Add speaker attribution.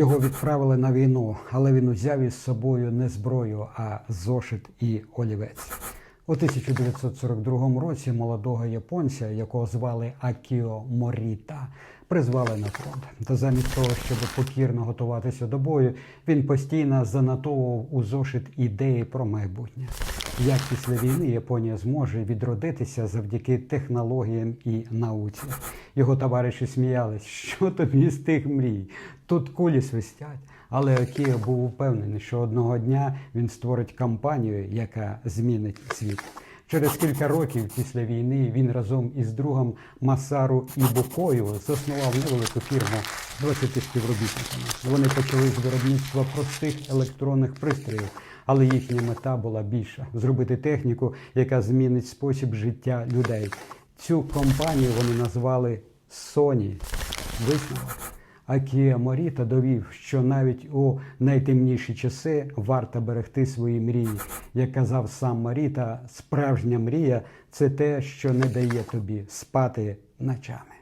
Speaker 1: Його відправили на війну, але він узяв із собою не зброю, а зошит і олівець. У 1942 році молодого японця, якого звали Акіо Моріта, призвали на фронт. Та замість того, щоб покірно готуватися до бою, він постійно занотовував у зошит ідеї про майбутнє. Як після війни Японія зможе відродитися завдяки технологіям і науці. Його товариші сміялись, що тобі з тих мрій? Тут кулі свистять. Але Акіо був упевнений, що одного дня він створить компанію, яка змінить світ. Через кілька років після війни він разом із другом Масару Ібукою заснував невелику фірму з 20 співробітниками. Вони почали з виробництва простих електронних пристроїв, але їхня мета була більша зробити техніку, яка змінить спосіб життя людей. Цю компанію вони назвали Sony. Висновок. Акія Моріта довів, що навіть у найтемніші часи варто берегти свої мрії. Як казав сам Моріта, справжня мрія це те, що не дає тобі спати ночами.